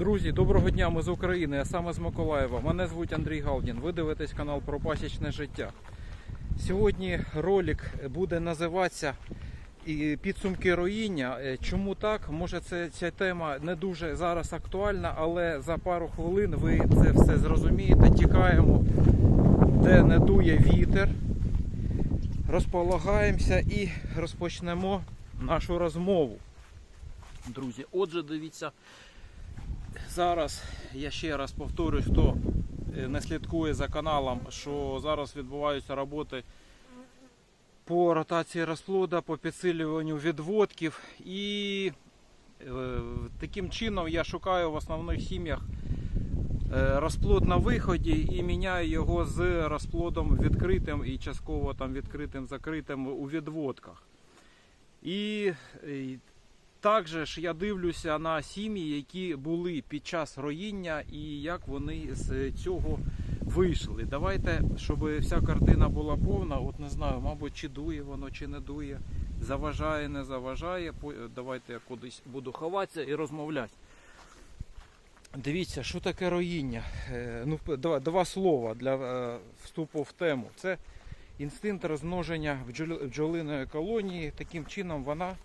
Друзі, доброго дня, ми з України, а саме з Миколаєва. Мене звуть Андрій Галдін. Ви дивитесь канал про пасічне життя. Сьогодні ролик буде називатися підсумки роїння. Е, Чому так? Може, ця тема не дуже зараз актуальна, але за пару хвилин ви це все зрозумієте. Тікаємо, де не дує вітер. Розполагаємося і розпочнемо нашу розмову. Друзі, отже, дивіться, Зараз я ще раз повторюю, хто е, не слідкує за каналом, що зараз відбуваються роботи по ротації розплода, по підсилюванню відводків. І е, таким чином я шукаю в основних сім'ях е, розплод на виході і міняю його з розплодом відкритим і частково там відкритим, закритим у відводках. І також ж я дивлюся на сім'ї, які були під час роїння і як вони з цього вийшли. Давайте, щоб вся картина була повна, от не знаю, мабуть, чи дує воно, чи не дує, заважає, не заважає. Давайте я кудись буду ховатися і розмовляти. Дивіться, що таке роїння. Е, Ну, два, два слова для е, вступу в тему. Це інстинкт розмноження бджолиної колонії. Таким чином вона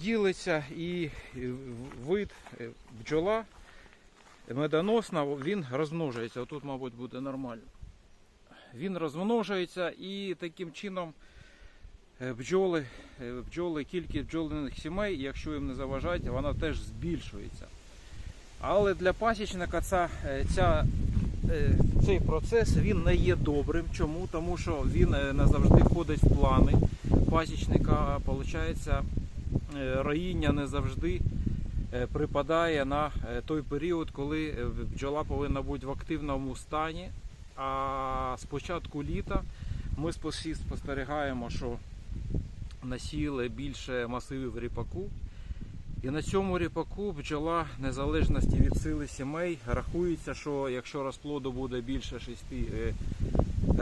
ділиться і вид е, бджола медоносна, він розмножується. Отут, мабуть, буде нормально. Він розмножується і таким чином е, бджоли, е, бджоли, кількість бджолиних сімей, якщо їм не заважають, вона теж збільшується. Але для пасічника ця, е, ця, е, цей процес він не є добрим. Чому? Тому що він е, не завжди входить в плани пасічника. Виходить, роїння не завжди е, припадає на е, той період, коли е, бджола повинна бути в активному стані. А з початку літа ми спостерігаємо, що насіяли більше масивів ріпаку. І на цьому ріпаку бджола незалежності від сили сімей рахується, що якщо розплоду буде більше шести е,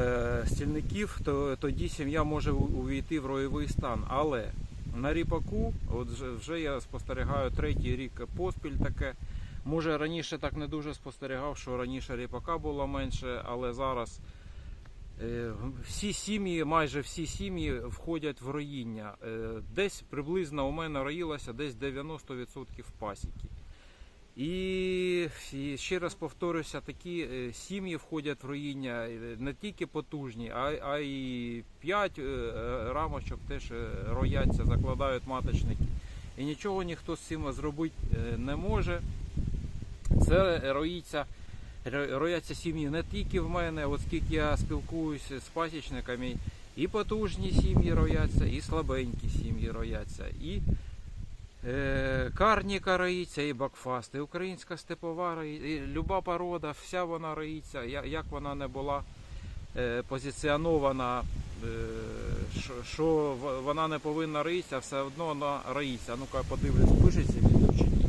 е, стільників, то тоді сім'я може увійти в роєвий стан. Але на ріпаку, от вже, я спостерігаю третій рік поспіль таке. Може раніше так не дуже спостерігав, що раніше ріпака було менше, але зараз е, всі сім'ї, майже всі сім'ї входять в роїння. Е, Десь приблизно у мене роїлося десь 90% пасіки. І, ще раз повторюся, такі е, сім'ї входять в роїння е, не тільки потужні, а, а й 5 рамочок теж е, рояться, закладають маточники. І нічого ніхто з цим зробити е, не може. Це роїться, рояться сім'ї не тільки в мене, оскільки я спілкуюся з пасічниками, і потужні сім'ї рояться, і слабенькі сім'ї рояться. І Е, Карніка роїться і бакфаст, і українська степова роїться, люба порода, вся вона роїться, як вона не була е, позиціонована, е, що, вона не повинна роїтися, все одно вона роїться. Ну-ка подивлюсь, пишеться відео чи ні.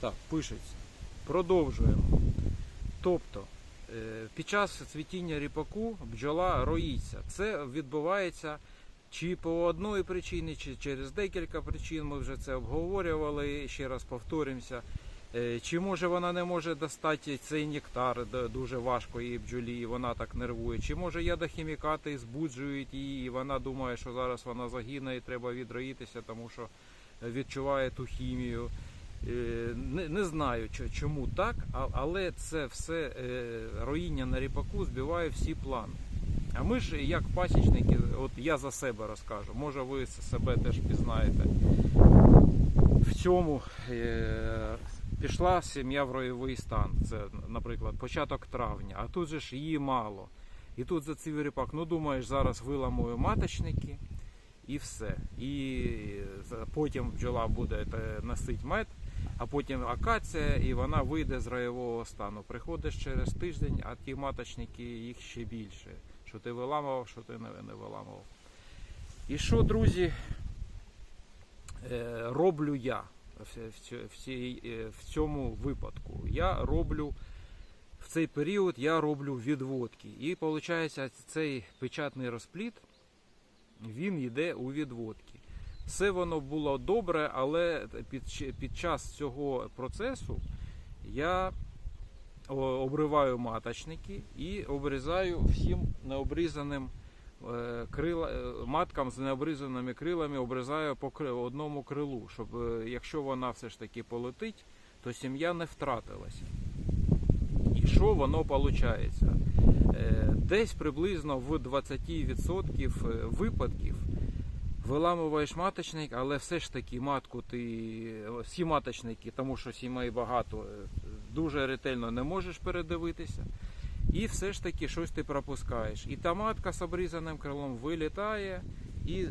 Так, пишеться. Продовжуємо. Тобто, е, під час цвітіння ріпаку бджола роїться. Це відбувається чи по одної причині, чи через декілька причин. Ми вже це обговорювали. Ще раз повторимося. Е, Чи може вона не може достати цей нектар, дуже важко їй бджолі, і вона так нервує. Чи може ядохімікати збуджують її, і вона думає, що зараз вона загине і треба відроїтися, тому що відчуває ту хімію. Е, Не, не знаю, чому так, але це все е, роїння на ріпаку збиває всі плани. А ми ж, як пасічники, от я за себе розкажу, може ви себе теж пізнаєте. В цьому е, пішла сім'я в роєвий стан. Це, наприклад, початок травня, а тут же ж її мало. І тут зацвів ріпак. Ну думаєш, зараз виламую маточники і все. І потім бджола буде те, носить мед, а потім акація, і вона вийде з роєвого стану. Приходиш через тиждень, а ті маточники їх ще більше. Що ти виламував, що ти не, виламував. І що, друзі, е, роблю я е, в цьому випадку? Я роблю в цей період я роблю відводки. І виходить, цей печатний розпліт він йде у відводки. Все воно було добре, але під, під час цього процесу я обриваю маточники і обрізаю всім необрізаним е, крила, е, маткам з необрізаними крилами обрізаю по одному крилу, щоб е, якщо вона все ж таки полетить, то сім'я не втратилася. І що воно виходить? Десь приблизно в 20% випадків виламуєш маточник, але все ж таки матку ти всі маточники, тому що сімей багато, дуже ретельно не можеш передивитися. І все ж таки щось ти пропускаєш. І та матка з обрізаним крилом вилітає і е,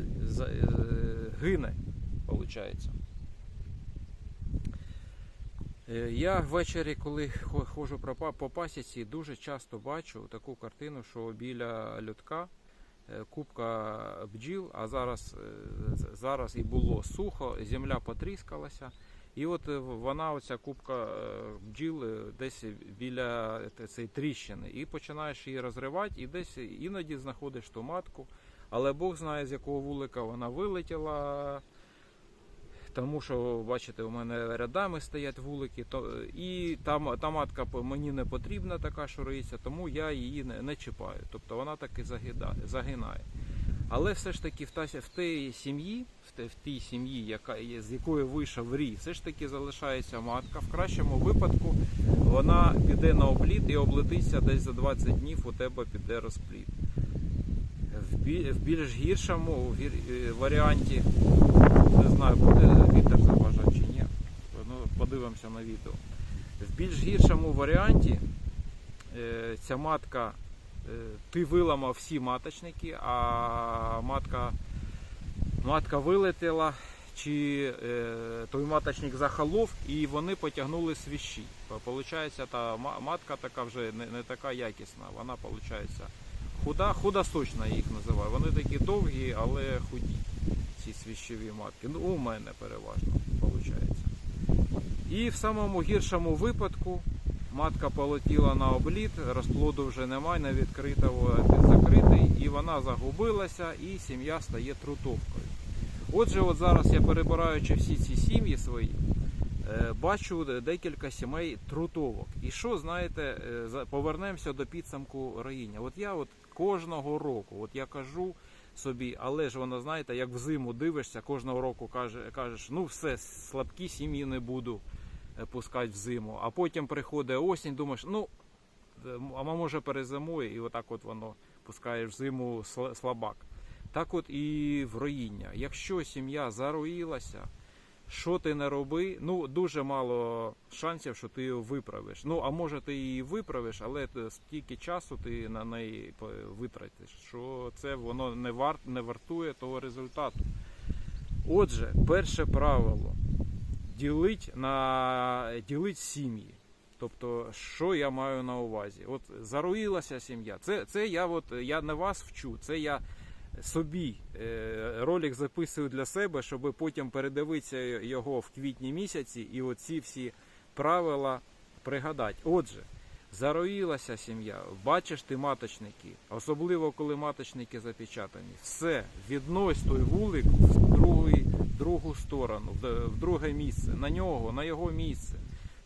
гине, виходить. Е, Я ввечері, коли ходжу по пасіці, дуже часто бачу таку картину, що біля льотка е, купка бджіл, а зараз, зараз і було сухо, земля потріскалася. І от е, вона, оця купка е, бджіл, е, десь біля цієї тріщини, і починаєш її розривати, і десь іноді знаходиш ту матку, але Бог знає, з якого вулика вона вилетіла. Тому що, бачите, у мене рядами стоять вулики, то, і та, та матка мені не потрібна така, що риється, тому я її не, не чіпаю. Тобто вона так і загидає, загинає. Але все ж таки в, та, в тій сім'ї, в, тій сім'ї, яка, з якої вийшов рій, все ж таки залишається матка. В кращому випадку вона піде на обліт і облетиться десь за 20 днів у тебе піде розплід. В, більш гіршому е, варіанті не знаю, буде вітер заважати чи ні. Ну, подивимося на відео. В більш гіршому варіанті е, ця матка, ти виламав всі маточники, а матка, матка вилетіла, чи е, той маточник захолов, і вони потягнули свіщі. Получається, та матка така вже не, не така якісна, вона виходить худа, худосочна їх називаю. Вони такі довгі, але худі ці свіщові матки. Ну, у мене переважно виходить. І в самому гіршому випадку матка полетіла на обліт, розплоду вже немає, не відкрита, він закритий, і вона загубилася, і сім'я стає трутовкою. Отже, от зараз я перебираючи всі ці сім'ї свої, е, бачу декілька сімей трутовок. І що, знаєте, е, повернемося до підсумку роїння. От я от кожного року, от я кажу собі, але ж воно, знаєте, як взиму дивишся, кожного року каже, кажеш, ну все, слабкі сім'ї не буду пускати в зиму. А потім приходить осінь, думаєш, ну, е, а може перезимує, і отак от воно пускаєш в зиму слабак. Так от і в роїння. Якщо сім'я зароїлася, що ти не роби, ну дуже мало шансів, що ти її виправиш. Ну а може ти її виправиш, але стільки часу ти на неї витратиш, що це воно не вар, не вартує того результату. Отже, перше правило ділить на ділить сім'ї. Тобто, що я маю на увазі? От заруїлася сім'я. Це, це я, от, я не вас вчу, це я собі е, ролик записую для себе, щоб потім передивитися його в квітні місяці і оці всі правила пригадати. Отже, зароїлася сім'я, бачиш ти маточники, особливо коли маточники запечатані. Все, віднось той вулик в другий, другу сторону, в, друге місце, на нього, на його місце.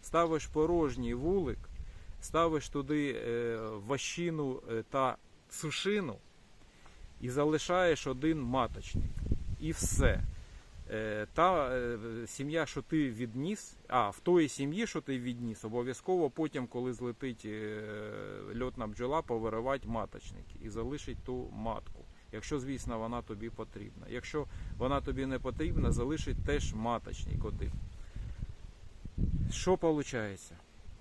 Ставиш порожній вулик, ставиш туди е, ващину е, та сушину і залишаєш один маточник. І все. Е, Та е, сім'я, що ти відніс, а в тої сім'ї, що ти відніс, обов'язково потім, коли злетить е, льотна бджола, повиривати маточники і залишить ту матку. Якщо, звісно, вона тобі потрібна. Якщо вона тобі не потрібна, залишить теж маточник один. Що виходить?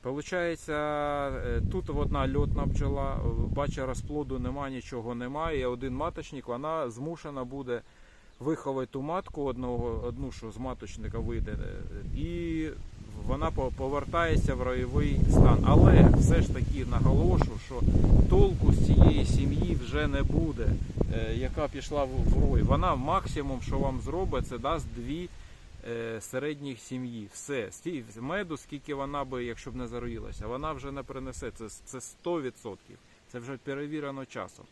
Получається, тут одна льотна бджола, бачить розплоду нема, нічого немає. Один маточник, вона змушена буде виховати ту матку одного, одну, що з маточника вийде, е, і вона по- повертається в ройовий стан. Але все ж таки наголошу, що толку з цієї сім'ї вже не буде, е, яка пішла в рой. Вона максимум, що вам зробить, це дасть дві е, середніх сім'ї. Все, Сті- меду, скільки вона би, якщо б не зароїлася, вона вже не принесе. Це, це 100%. Це вже перевірено часом.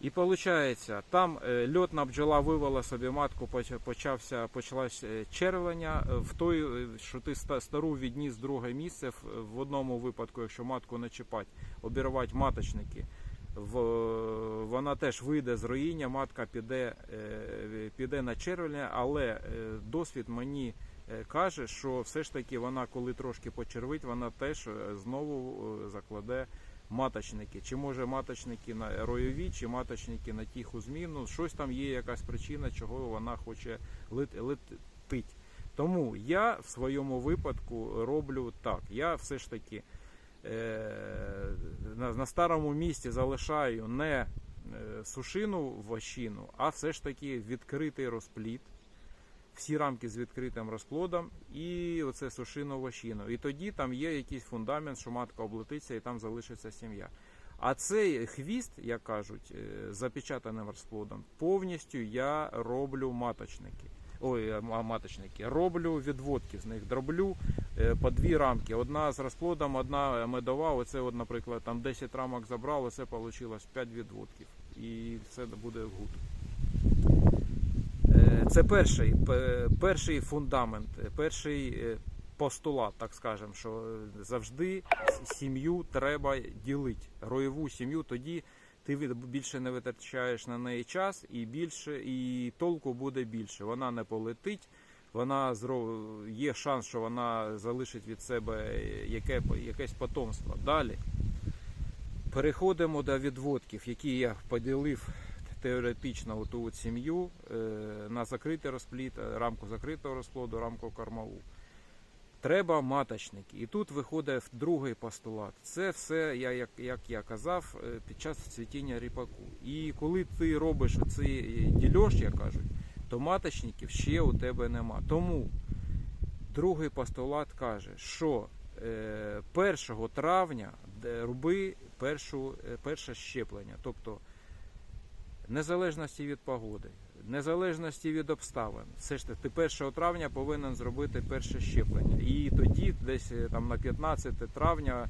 І виходить, там е, льотна бджола вивела собі матку, поч- почався, почалось е, червлення. Е, В той, що ти стару відніс друге місце, в, одному випадку, якщо матку не чіпати, обірвати маточники, вона теж вийде з роїння, матка піде, піде на червлення, але досвід мені каже, що все ж таки вона, коли трошки почервить, вона теж знову закладе маточники. Чи може маточники на ройові, чи маточники на тиху зміну. Щось там є якась причина, чого вона хоче лет- летить. Тому я в своєму випадку роблю так. Я все ж таки е, на, на старому місці залишаю не е, сушину вощину, а все ж таки відкритий розпліт. Всі рамки з відкритим розплодом і оце сушину вощину. І тоді там є якийсь фундамент, що матка облетиться і там залишиться сім'я. А цей хвіст, як кажуть, е, запечатаним розплодом, повністю я роблю маточники. Ой, е, маточники. Роблю відводки з них, дроблю е, по дві рамки. Одна з розплодом, одна медова. Оце, от, наприклад, там 10 рамок забрав, оце вийшло 5 відводків. І це буде гуд. Це перший, перший фундамент, перший е, постулат, так скажемо, що е, завжди сім'ю треба ділити. Роєву сім'ю, тоді ти більше не витрачаєш на неї час і більше, і толку буде більше. Вона не полетить. Вона є шанс, що вона залишить від себе е, яке, якесь потомство. Далі переходимо до відводків, які я поділив теоретично оту от сім'ю е, на закритий розплід, е, рамку закритого розплоду, рамку кормову. Треба маточники. І тут виходить другий постулат. Це все, як, як я казав, е, під час цвітіння ріпаку. І коли ти робиш цей дільош, як кажуть, то маточників ще у тебе нема. Тому другий постулат каже, що е, 1 травня роби перше щеплення. Тобто незалежності від погоди, незалежності від обставин. Все ж таки, ти 1 травня повинен зробити перше щеплення. І тоді, десь е, там на 15 травня,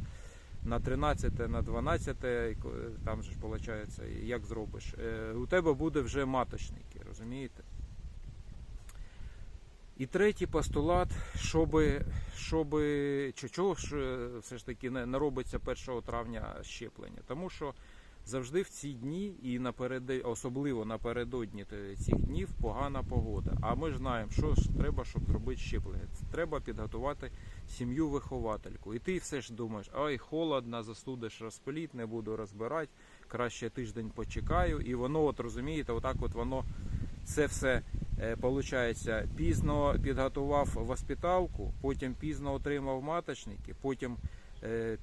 на 13, на 12, е, там же ж виходить, як зробиш, е, у тебе буде вже маточники, розумієте? І третій постулат, щоб, щоб чого ж е, все ж таки не робиться 1 травня щеплення. Тому що завжди в ці дні і напереди, особливо напередодні цих днів погана погода. А ми знаємо, що ж треба, щоб зробити щеплення. Треба підготувати сім'ю виховательку. І ти все ж думаєш, ай, холодно, застудиш розпліт, не буду розбирати, краще тиждень почекаю. І воно, от розумієте, отак от воно це все е, получається, пізно підготував воспиталку, потім пізно отримав маточники, потім е,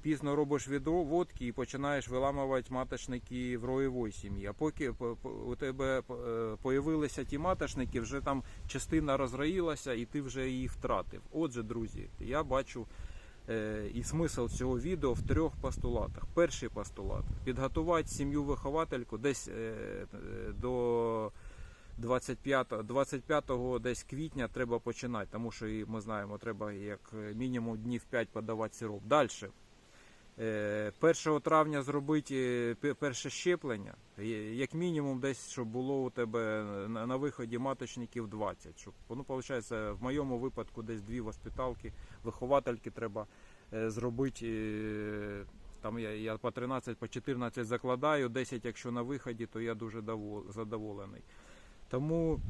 пізно робиш відводки і починаєш виламувати маточники в роєвій сім'ї. А поки по- по- у тебе е, появилися ті маточники, вже там частина розроїлася і ти вже її втратив. Отже, друзі, я бачу. е, І смисл цього відео в трьох постулатах. Перший постулат підготувати сім'ю виховательку десь е, е, до 25, 25 десь квітня треба починати, тому що ми знаємо, треба як мінімум днів 5 подавати сироп. Далі. 1 травня зробити е, перше щеплення, е, як мінімум десь, щоб було у тебе на, виході маточників 20. Щоб, ну, виходить, в моєму випадку десь дві воспиталки, виховательки треба е, зробити. е, Там я, я по 13, по 14 закладаю, 10 якщо на виході, то я дуже задоволений. Тому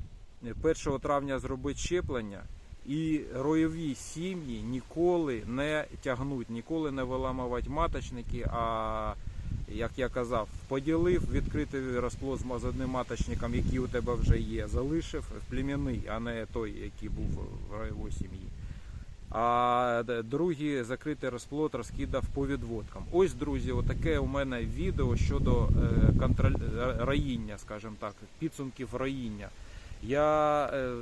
е, 1 травня зробити щеплення і роєві сім'ї ніколи не тягнуть, ніколи не виламувати маточники. А як я казав, поділив відкритий розплод з одним маточником, який у тебе вже є, залишив племінний, а не той, який був в роєвій сім'ї. А другий закритий розплод розкидав по відводкам. Ось, друзі, отаке у мене відео щодо е, контроль... р- роїння, скажімо так, підсумків роїння. Я е,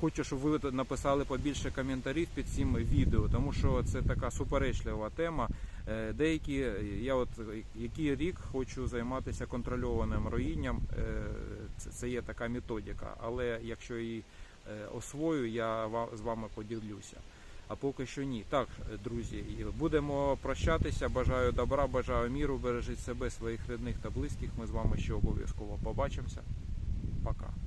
хочу, щоб ви написали побільше коментарів під цим відео, тому що це така суперечлива тема. Е, Деякі, я от який рік хочу займатися контрольованим роїнням. Е, Це, є така методика, але якщо її е, освою, я з вами поділюся. А поки що ні. Так, друзі, будемо прощатися. Бажаю добра, бажаю міру, бережіть себе, своїх рідних та близьких. Ми з вами ще обов'язково побачимося. Пока.